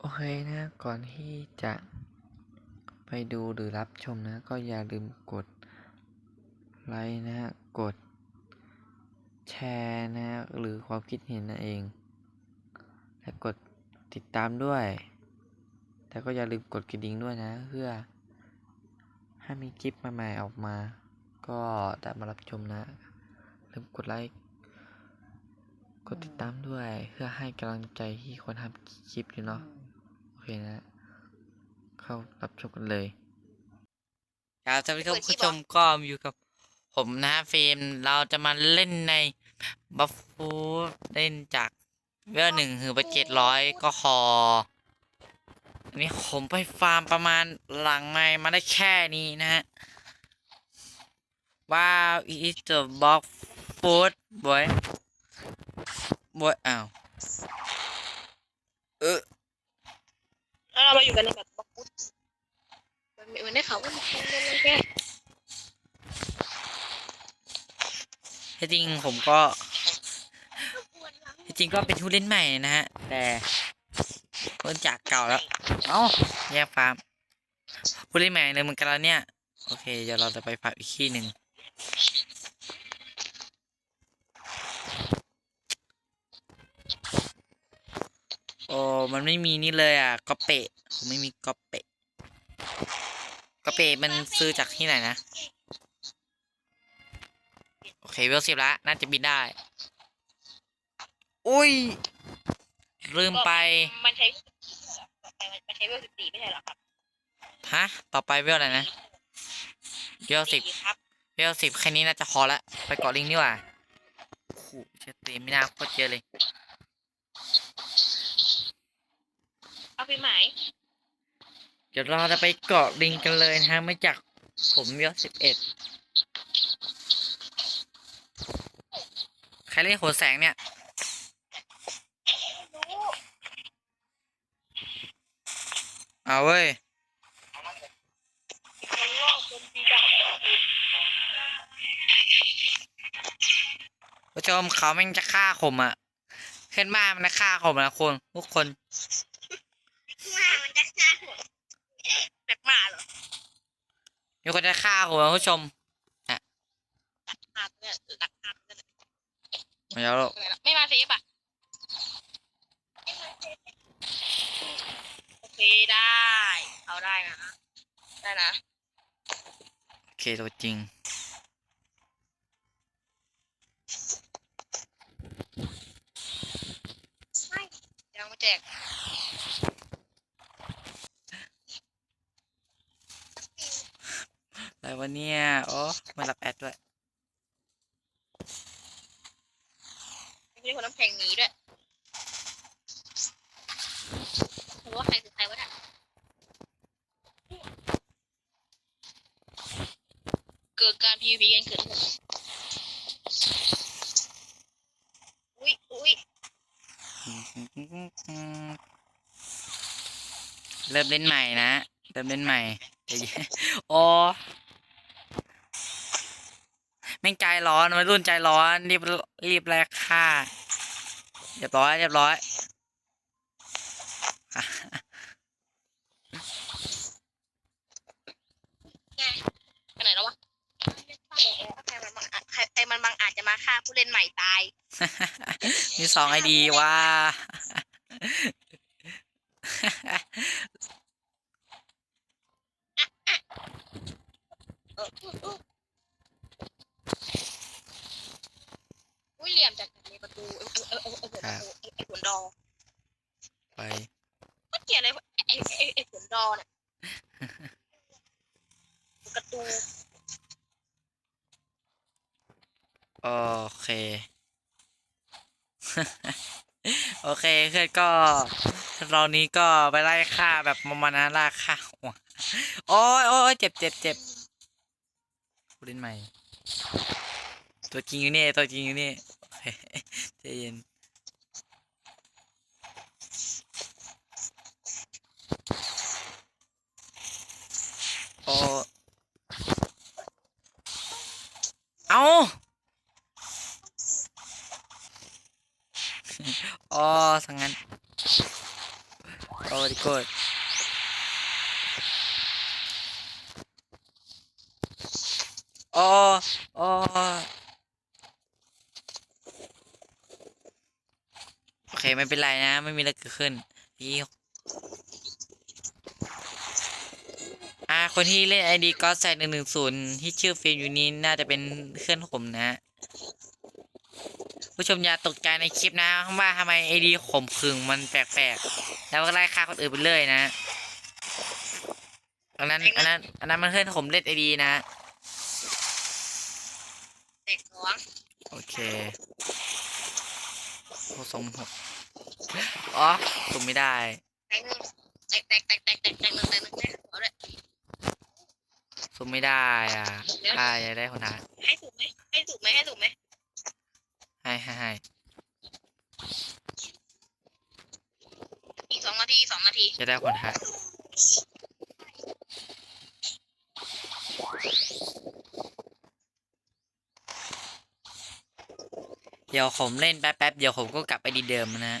โอเคนะก่อนที่จะไปดูหรือรับชมนะ ก็อย่าลืมกดไลค์นะฮะกด แชร์นะฮะหรือความคิดเห็นนั่นเอง และกดติดตามด้วย แต่ก็อย่าลืมกดกระดิ่งด้วยนะ เพื่อให้มีคลิปใหม่ๆออกมา ก็ได้มารับชมนะ ลืมกดไลค์กดติดตามด้วยเพื่อให้กำลังใจที่คนทำคลิปอยู่เนาะ เคนะ เข้ารับชมกันเลย ครับสวัสดีครับคุณผู้ชมก็อยู่กับ ผมนะฮะฟิล์มเราจะมาเล่นในบัฟฟูเล่นจากเวลหนึ่งถึงไปเจ็ดร้อยก็คออันนี้ผมไปฟาร์มประมาณหลังไงมาได้แค่นี้นะฮะว้าว is the box food boy boy อ้าวเออ แล้วเรามา อยู่กันในแบบบล็อกฟุตมันมันได้เขาวว่ามันมันมันแค่ที่จริงผมก็ที่จริงก็เป็นผู้เล่นใหม่นะฮะ แต่เล่นจากเก่าแล้ว เอ้าแยกฟาร์มผู้เล่นใหม่เลยเหมือนกันแล้วเนี่ย โอเค เดี๋ยวเราจะไปฟาร์มอีกที่หนึ่งโอ้มันไม่มีนี่เลยอะกอเปะ ผมไม่มีกอเปะกอเปะมันซื้อจากที่ไหนนะ โอเคเวลสิบละน่าจะบินได้ อุ้ย ลืมไป มันใช้มันใช้เวลสิบสี่ไม่ใช่เหรอครับ ฮะ ต่อไปเวลอะไรนะ เวลสิบครับเวลสิบแค่นี้น่าจะพอละ ไปเกาะลิงนี่หว่าโอ้โหเชตเตไม่น่าโคตรเยอะเลย เอาไปหมายเดี๋ยวเราจะไปเกาะลิงกันเลยนะฮะไม่จากผมเวลสิบเอ็ดใครเล่นโหนแสงเนี่ยเอาเว้ยผู้ชมเขาแม่งจะฆ่าผมอะขึ้นมามันจะฆ่าผมนะคุณทุกคน มามันจะฆ่าหัวแบบหมาเหรอ มีคนจะฆ่าผมนะผู้ชมหมาเนี่ยหลักฐานเนี่ยไม่เอาหรอกไม่มาเซฟอะโอเคได้ เอาได้นะ ได้นะ โอเคตัวจริงยังไม่แจก อะไรวะเนี่ยโอ้ไม่รับแอดด้วยไม่ใช่คนน้ำแข็งหนีด้วยรู้ว่าใครคือใครวะเนี่ยเกิดการ PVP กันเกิดขึ้นอุ้ยอุ้ยเริ่มเล่นใหม่นะ เริ่มเล่นใหม่ใจเย็นโอ้แม่งใจร้อนวัยรุ่นใจร้อนรีบรีบแลกค่าเรียบร้อยเรียบร้อยไปไหนแล้ววะใครมันบางอาจใครใครมันบางอาจจะมาฆ่าผู้เล่นใหม่ตาย มีสองไอดีว่า เอออุ๊ยอุ๊ยอุ้ยเหลี่ยมจากในประตูเออเออเออเออไอ้ไอ้ผลดอ ไป มันเกลียดอะไรไอ้ไอ้ไอ้ผลดอเนี่ยกระตู โอเค โอเคเพื่อนก็ เรานี้ก็ไปไล่ฆ่าแบบมาณนั้นล่าฆ่าโอ้ยโอ้ยเจ็บเจ็บเจ็บผู้เล่นใหม่ ตัวจริงอยู่นี่ ตัวจริงอยู่นี่โอเคใจเย็นโอ้เอาอ๋อสังงั้น โอ very good โอ้โอ้โอ เคไม่เป็นไรนะ ไม่มีอะไรเกิดขึ้นพี่อ่าคนที่เล่นไอดีก็ใส่หนึ่งหนึ่งศูนย์ที่ชื่อฟิล์มอยู่นี้น่าจะเป็นเพื่อนผมนะ ผู้ชมอย่าตกใจในคลิปนะว่าทำไมไอดีขมขึงมันแปลกๆ แล้วก็ไล่ฆ่าคนอื่นไปเรื่อยนะอันนั้นอันนั้นอันนั้นมันเพื่อนผมเล่นไอดีนะเด็กสองโอเคโอ้สองหก อ๋อสุ่มไม่ได้แตกแตกแตกแตกแตกแตกแตกแตกแตกเอาเลยสุ่มไม่ได้อะอ่าอยากได้คนท้ายให้ถูกไหมให้ถูกไหมให้ถูกไหมให้ให้ให้อีกสองนาทีสองนาทีจะได้คนท้าเดี๋ยวผมเล่นแป๊บๆเดี๋ยวผมก็กลับไปดีเดิมนะ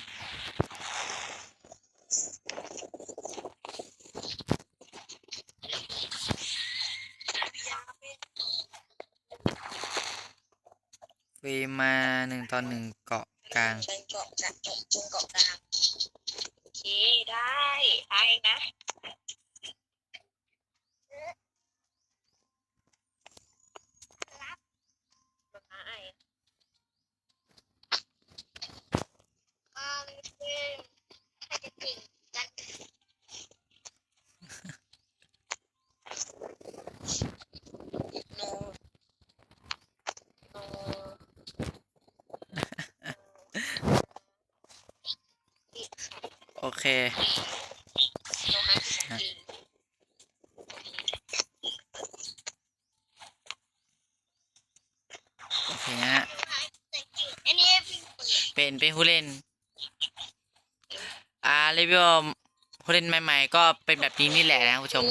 ฮะฟีมาหนึ่งต่อหนึ่งเกาะกลางเป็นเกาะกลางเป็นเกาะกลางโอเคได้ไปนะได้มาเลยเพื่อนให้จะจริงกัน no no โอเคโอเคฮะอันนี้เป็นเป็นเป็นผู้เล่น อ่าเรีวิวผู้เล่นใหม่ ๆ ก็เป็นแบบนี้นี่แหละนะผู้ชม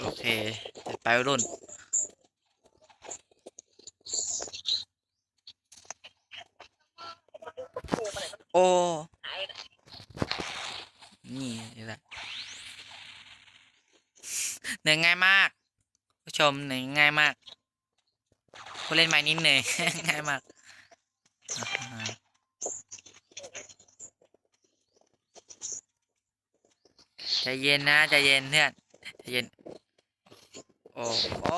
โอเคไปวัยรุ่น โอ้นี่นี่แหละเหนื่อยง่ายมาก ผู้ชมเหนื่อยง่ายมากผู้เล่นใหม่นี่เหนื่อยง่ายมากอ่าใจเย็นนะใจเย็นเพื่อนใจเย็นโอ้โอ้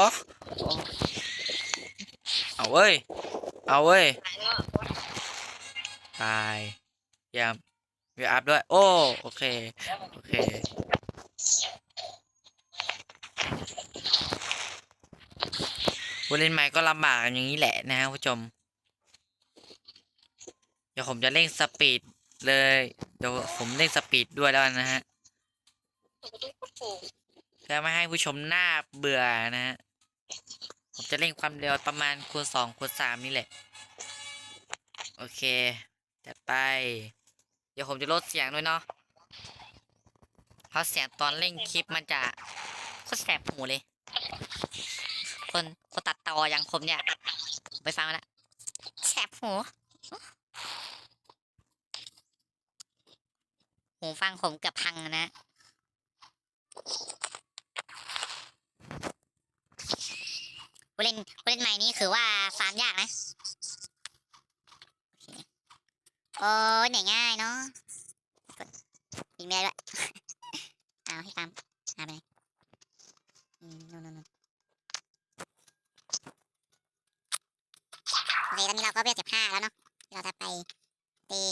เอาเว้ย เอาเว้ย ตาย ยี่ยมเวียอัพด้วย โอ้ โอเค โอเค ผู้เล่นใหม่ก็ลำบากอย่างนี้แหละนะฮะผู้ชม เดี๋ยวผมจะเร่งสปีดเลย เดี๋ยวผมเร่งสปีดด้วยแล้วนนะฮะเพื่อไม่ให้ผู้ชมหน้าเบื่อนะฮะ ผมจะเร่งความเร็วประมาณคูณสองคูณสามนี่แหละ โอเค จัดไป เดี๋ยวผมจะลดเสียงด้วยเนาะเพราะเสียงตอนเร่งคลิปมันจะโคตรแสบหูเลย คนคนตัดต่ออย่างผมเนี่ย ไปฟังมาแล้วแสบหูหูฟังผมเกือบพังนะผู้เล่นผู้เล่นใหม่นี่คือว่าฟาร์มยากนะ โอ้ยเหนื่อยง่ายเนาะกดยิงไม่ได้ด้วยเอาให้ตามหาไปไหนอืมนู่นนู่นโอเคตอนนี้เราก็เรียเจ็บห้าแล้วเนาะเราจะไปตี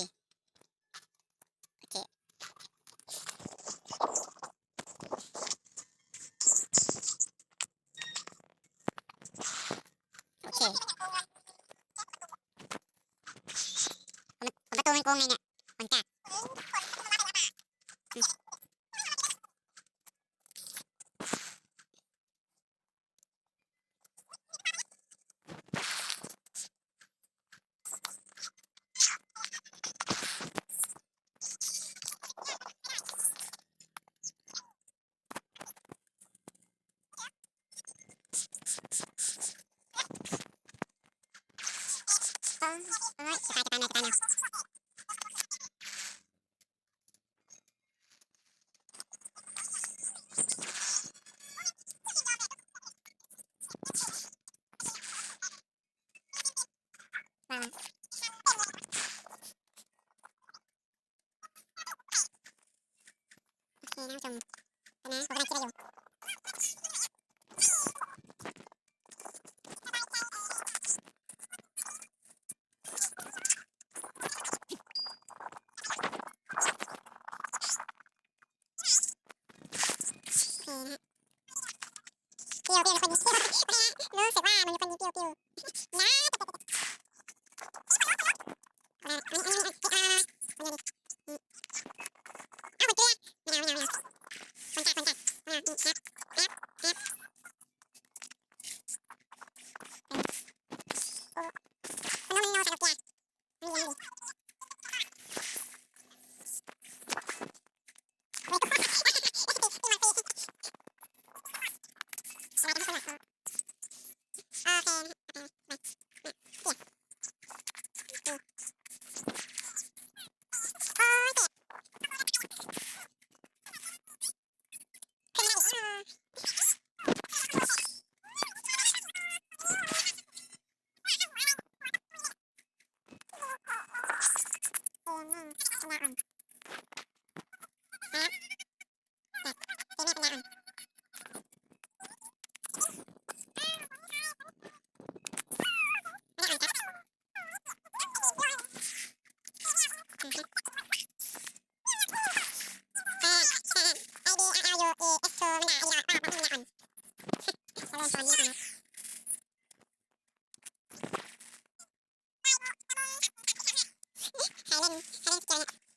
Hello, Janet.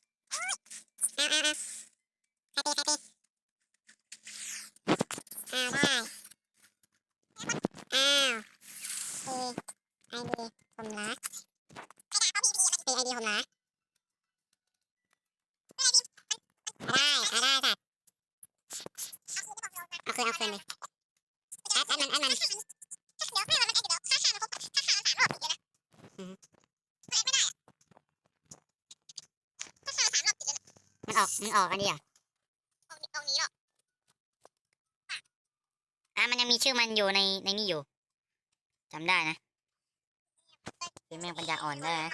ออกมันออกอันนี้อะเอานี้เอานี้หรอกอะมันยังมีชื่อมันอยู่ในในนี่อยู่จำได้นะเกมแม่งปัญญาอ่อนได้นะ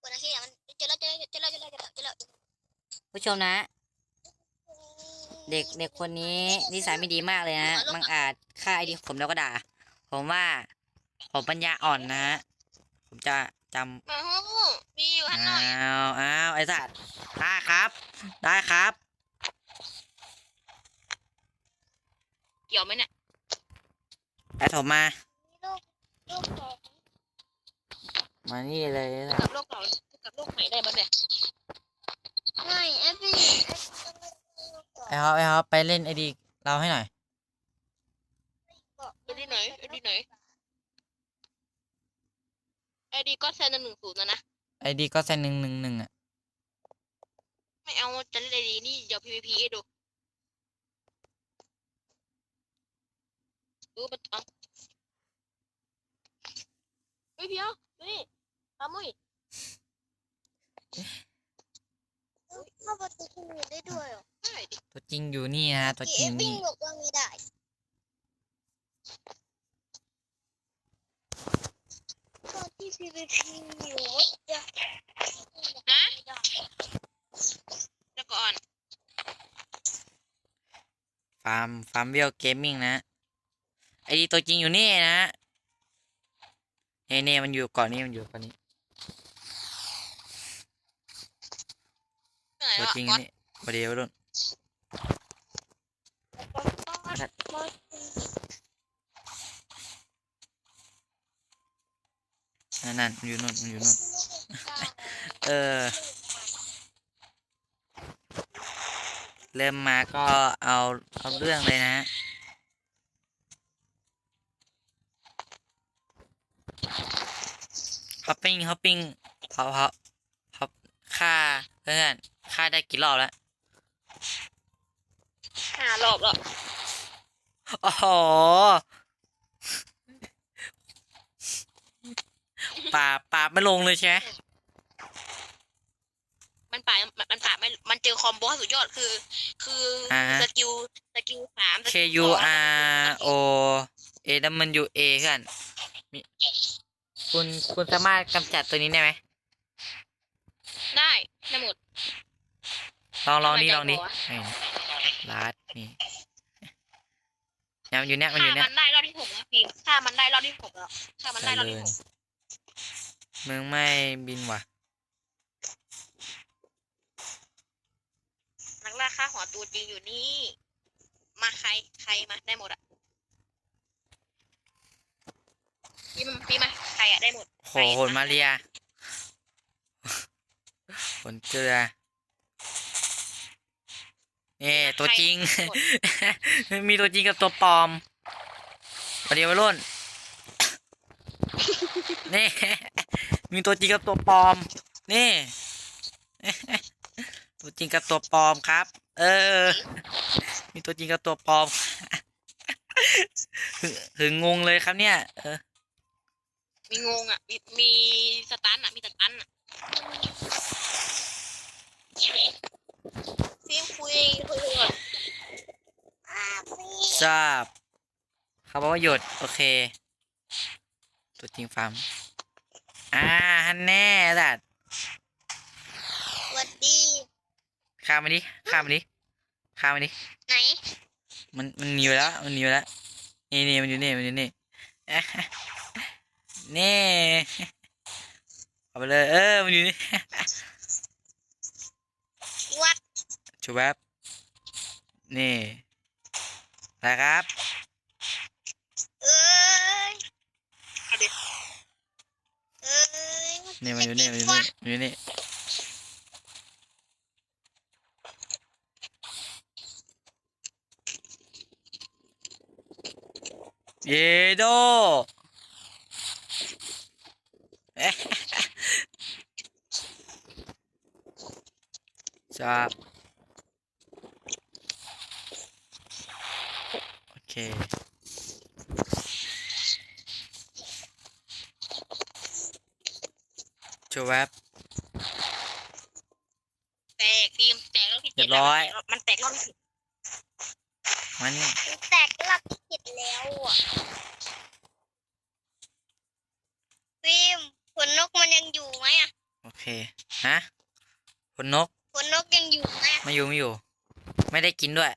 กดอะไรที่มันเจอแล้วเจอแล้วเจอแล้วเจอแล้วเจอแล้วเจอแล้วผู้ชมนะ เด็กเด็กคนนี้นิสัยไม่ดีมากเลยนะมังอาจฆ่าไอดีผมแล้วก็ด่า ผมว่า ผมปัญญาอ่อนนะ ผมจะจำมาฮู้มีอยู่หันหน่อยอ้าวอ้าวไอ้สัตว์ได้ครับ ได้ครับ เกี่ยวไหมเนี่ยไอ้ผมมาโรคโรคสองมานี่เลยไอ้สัตกัว์บโรคเก่ากับโรคใหม่ได้บ้างเนี่ยไม่เอฟบีไอ้ฮอปไอ้ฮอปไปเล่นไอดีเราให้หน่อยไอดีไหนไอดีไหนไอ ดีก็แซนหนึ่งศูนย์นะนะ ไอดีก็เซนหนึ่งหนึ่งหนึ่งอะ ไม่เอาจะเล่นไอดีนี่เดี๋ยว PVP ให้ดูดูมันเอาเฮ้ยเพียวดูนี่ปลามุ้ยเข้าปฏิทินได้ด้วยเหรอใช่ดิตัวจริงอยู่นี่นะตัวจริงอยู่วิ่นี่งหลบว่าไม่ได้ตอนที่ PVP อยู่จะฮะแล้วก่อน ฟาร์ม ฟาร์มเวลเกมมิ่งนะ ไอดีตัวจริงอยู่นี่นะเนเน่มันอยู่ก่อนนี้มันอยู่ก่อนนี้ไหนตัววะจริงก่อนนี่ประเดี๋ยวรุ่น นั่นนั่นมันอยู่นู่นมันอยู่นู่นเออ เริ่มมาก็เอาเอาเรื่องเลยนะฮอปปิ้งฮอปปิ้งฮอปฮอปฮอปค่าเพื่อนค่าได้กี่รอบแล้วห้ารอบแล้วโอ้ โหป่าป่าไม่ลงเลยใช่ไหมมันป่ามันมันป่าไม่มันเจอคอมโบสุดยอดคือ คืออา สกิลสกิลสามส K กิล U สอง R O A แล้วมัน U A เพื่อนมีคุณคุณสามารถกำจัดตัวนี้ได้ไหมได้ได้หมดลองลองดิทำไมใจลองดิกลัววะเออลัดนี่เนี่ยมันอยู่เนี่ยมันอฆ่ายู่เนี่ย มันได้รอบที่หกแล้วฟิล์มฆ่ามันได้รอบที่หกแล้วฆ่ามันได้รอบที่หก มึงไม่บินว่ะ นักล่าฆ่าหัวตัวจริงอยู่นี่ มาใครใครมาได้หมดอะพี่มาพี่มาใครอะได้หมดโหโหนมาเรียผลเกลือนี่ตัวจริง มีตัวจริงกับตัวปลอมประเดี๋ยววัยรุ่นนี่ มีตัวจริงกับตัวปลอม นี่ ตัวจริงกับตัวปลอมครับ เออ มีตัวจริงกับตัวปลอมหึหึงงงเลยครับเนี่ย เออ มีงงอะ มีมีสตันอะ มีสตันอะฟิล์มคุยคุยก่อนทราบเขาบอกว่าหยุดโอเค ตัวจริงฟาร์ม อ่าฮันแน่สัตว์สวัสดีข้ามมาดิข้ามมาดิข้ามมาดิไหนมันมันหนีไปแล้วมันหนีไปแล้วนี่นี่มันอยู่นี่มันอยู่นี่นี่เอาไปเลยเออมันอยู่นี่วัดชูแวบนี่นะครับเอ้ยเอาดิเอ้ย นี่มันอยู่นี่มันอยู่นี่มันอยู่นี่เยโดจับโอเค ชูแวบแตกฟิล์มแตกรอบที่เรีเจ็ยดบร้อยแล้วมันแตกรอบที่สิบมานี่มันแตกรอบที่เจ็ดแล้วอะฟิล์มขนนกมันยังอยู่ไหมอะโอเคฮะขนนกขนนกยังอยู่ไหมอะไม่อยู่ไม่อยู่ ไม่ได้กินด้วย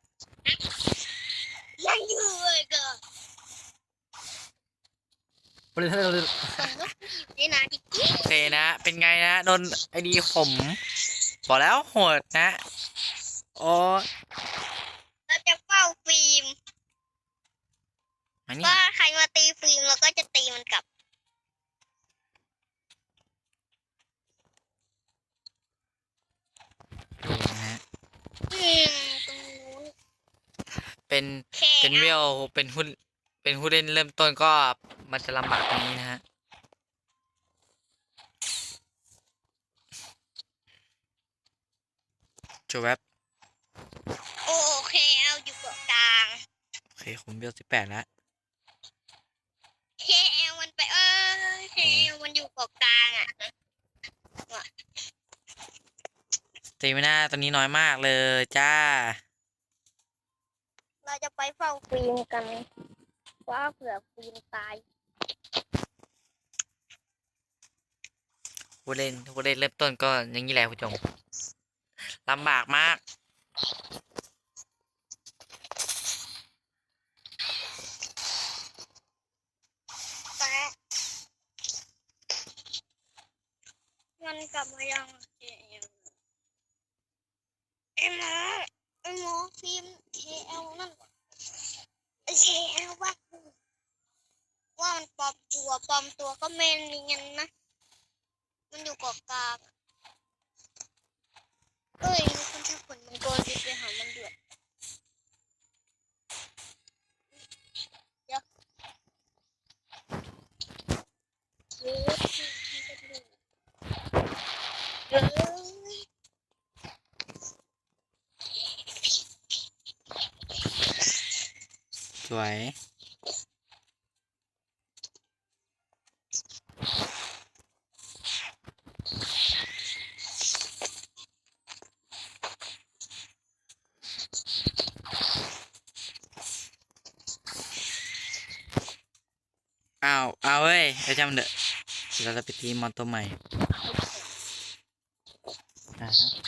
ยังอยู่เลยก็ ขนนกมันอยู่ได้นานจริงโอเคนะ เป็นไงนะโดนไอดีผมบอกแล้วโหดนะโอ้ๆเราจะเฝ้าฟิล์มมานี่ว่าใครมาตีฟิล์มเราก็จะตีมันกลับดูนะฮะอืมตรงนู้นเป็นแค่เป็นเวลเป็นหุ้น เป็นผู้เล่นเริ่มต้นก็มันจะลำบากตรงนี้นะฮะจูแวบโอเคเอาอยู่เกาะกลางโอเคผมเวลสิบแปดแล้วเคเอลมันไปเออเคเอลมันอยู่เกาะกลางอะสเตมิน่าตอนนี้น้อยมากเลยจ้า เราจะไปเฝ้าฟิล์มกัน ว่าเผื่อฟิล์มตายผู้เล่นผู้เล่นเริ่มต้นก็อย่างนี้แหละผู้ชมลำบากมากแต่มันกลับมายังเคเอลไอ้หมอไอ้หมอฟิล์มเคเอลนั่นเคเอลว่าว่ามันปล อมตัวปลอมตัวก็ไม่เนียนนะ มันอยู่เกาะกลางเอ้ยมีคนชักขนมังกรบินไปหามันด้วยเดี๋ยวเฮ้ยเฮ้ยสวย ล้วก็ไปตีมอนตัวใหม่อ่าฮะ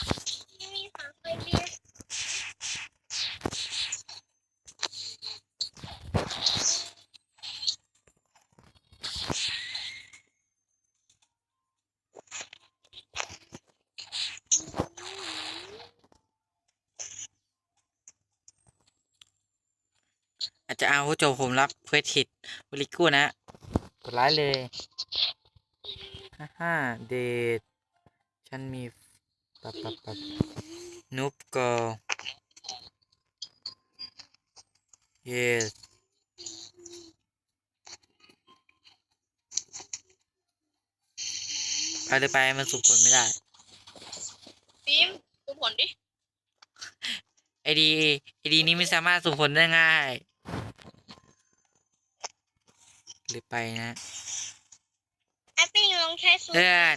จะเอาโจผมรับเพื่อหิดบริกูนะกดไลค์เลย ฮ่าฮ่าเดทฉันมีปับปับปับนุบกอ yes ไปเลยไปมันสุ่มผลไม่ได้ฟิล์มดูผลดิไอดีไอดีนี้ไม่สามารถสุ่มผลได้ง่ายหรือไปนะ ไอ้ปิ้งลองใช้สูตร เพื่อน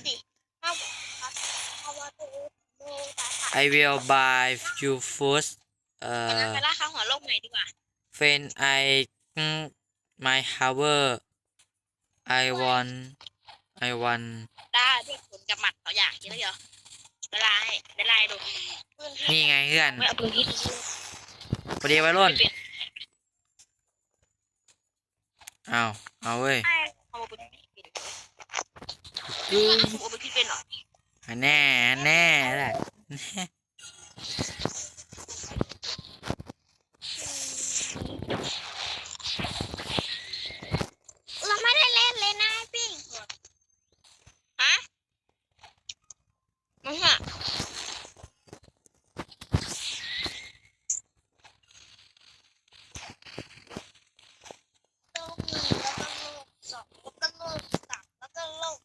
I will buy you first เอ่อไปล่าค้างหัวโลกใหม่ดีกว่า when I my hour I want I want ได้ด้วยผลกับหมัดต่ออย่างนี้แล้วเหรอเวลาให้เวลาให้ดูนี่ไงเพื่อนไม่เอาปืนที่พอดีวัยรุ่นเอาเอาเว้ย เอาปืนที่เป็นเอาปืนที่เป็นเหรออันแน่อันแน่แหละ เราไม่ได้เล่นเลยนะไอ้ปิ้งฮะไม่ใช่ โลกหนึ่งแล้วก็โลกสองแล้วก็โลกสามแล้วก็โลก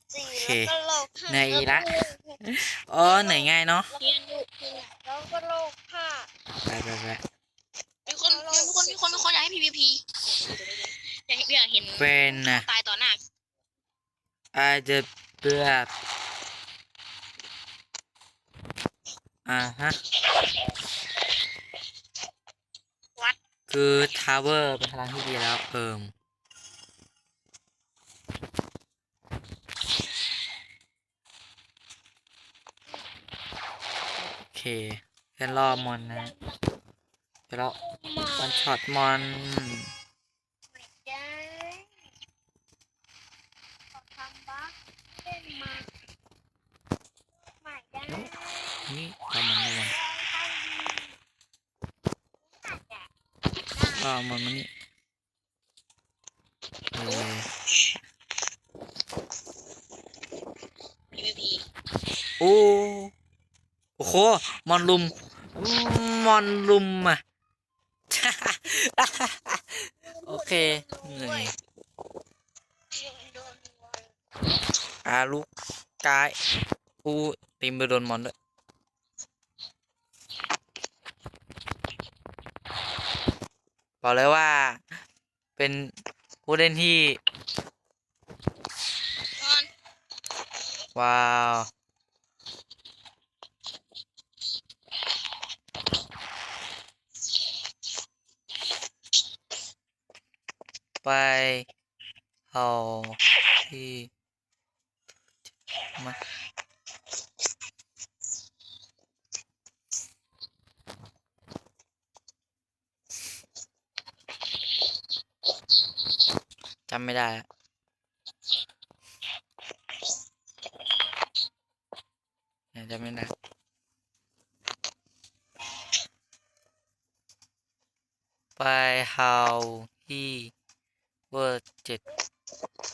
สี่แล้วก็โลกห้าในอีกละแล้วก็โลกหกอ๋อเหนื่อยง่ายเนาะเรียนอยู่ที่ไหนแล้วก็โลกห้าไปไปไปมีคนมีคนมีคนมีคนอยากให้ PVP อยากเห็นอยากเห็นเป็นนะตายต่อหน้าอาจจะเบื่ออ่าฮะวัดคือทาวเวอร์เป็นพลังที่ดีแล้วเอิม เคเดี๋ยวรอมอนนะเดี๋ยวเราวันช็อตมอนได้ขอทำบัคเล่นมาไม่ได้นี่รอมอนรอมอนรอมอนมานี่เออ PVP โอ้ โอ้โหมอนลุมมอนลุมอะโอเคเหนื่อยอาลูกกายกูตีมไปโดนมอนด้วยบอกเลยว่าเป็นผู้เล่นที่นอนว้าว ไป เอาที่มาจำไม่ได้เนี่ยจำไม่ได้ ไปเฮาที่เวอร์เจ็ด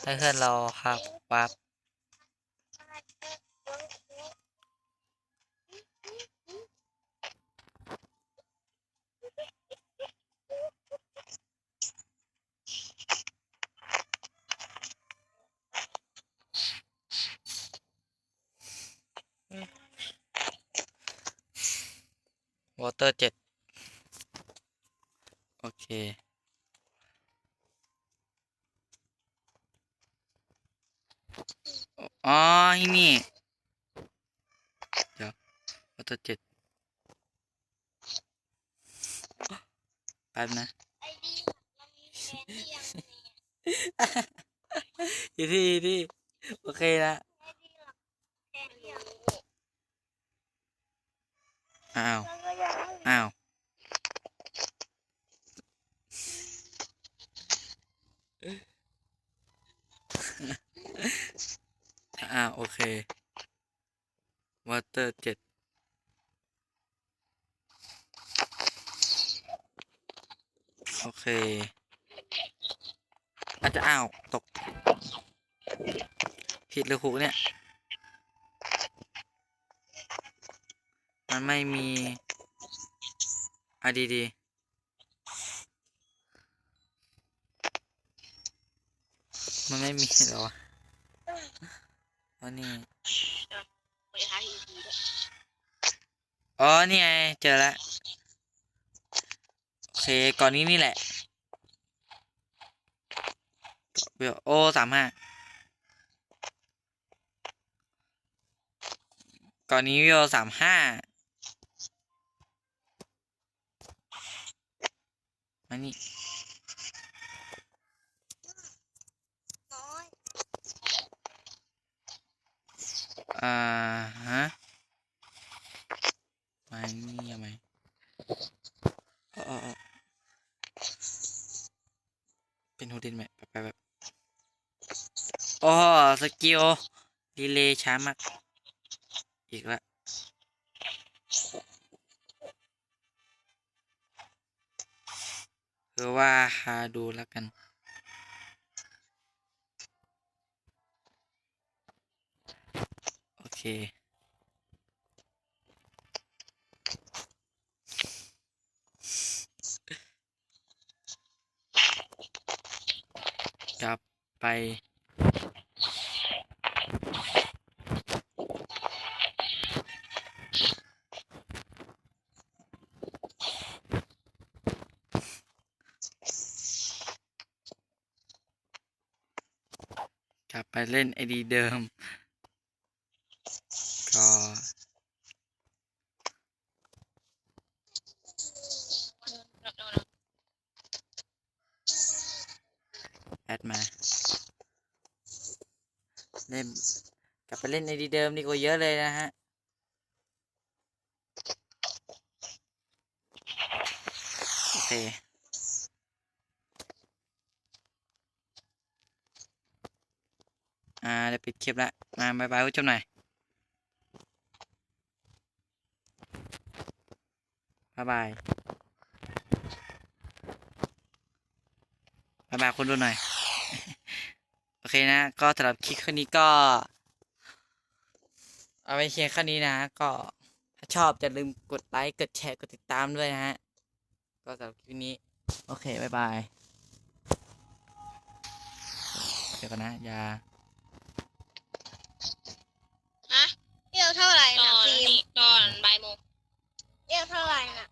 ให้ เพื่อนเราครับปั๊บวอเตอร์เจ็ดโอเค อ๋อที่นี่เดี๋ยววอเตเจ็ดแป๊บนะไอดีเรามีแผนที่ยังเนี่ยอีที่ที่โอเคละอ้าว อ้าว อ่าโอเควอเตอร์เจ็ดโอเค อาจจะอ้าว ตก ผิดหรือถูกเนี่ย มันไม่มีอะดีดีมันไม่มีหรอ อ๋อนี่ไปหาอีกทีด้วยอ๋อนี่ไงเจอแล้วโอเคก่อนนี้นี่แหละเบลโอสามห้าก่อนนี้วิวสามห้ามานี่น้ อ่าฮะมานี่ยังไงเออเป็นโฮเดนไหมไปแบบโอ้สกิลดีเลย์ช้ามาก อีกละคือว่าหาดูแล้วกัน เคกลับไป กลับไปเล่นไอดีเดิม ก็ แอดมา เล่นกลับไปเล่นไอดีเดิมดีกว่าเยอะเลยนะฮะโอเคอ่าเดี๋ยวปิดคลิปละมาบายบายผู้ชมหน่อยบายบายบายบายคุณดูหน่อย เคนะ ก็สำหรับคลิปครั้งนี้ก็ เอาไว้เพียงแค่นี้นะ ก็ถ้าชอบอย่าลืมกดไลค์ กดแชร์ กดติดตามด้วยนะฮะ ก็สำหรับคลิปนี้ โอเคบายบาย เดี๋ยวกันนะอย่าฮะเรียกเท่าไหร่ตนะอนฟิล์มนี้ตอนบ่ายโมงเรียกเท่าไหร่นะ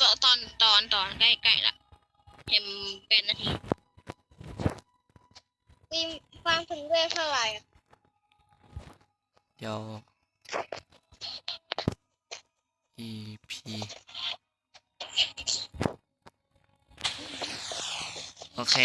ตอนตอนตอนตอนใกล้ใกล้ละเห็นเป็นนาที มีความถึงเรียกเท่าไหร่อะเดี๋ยว EP โอเค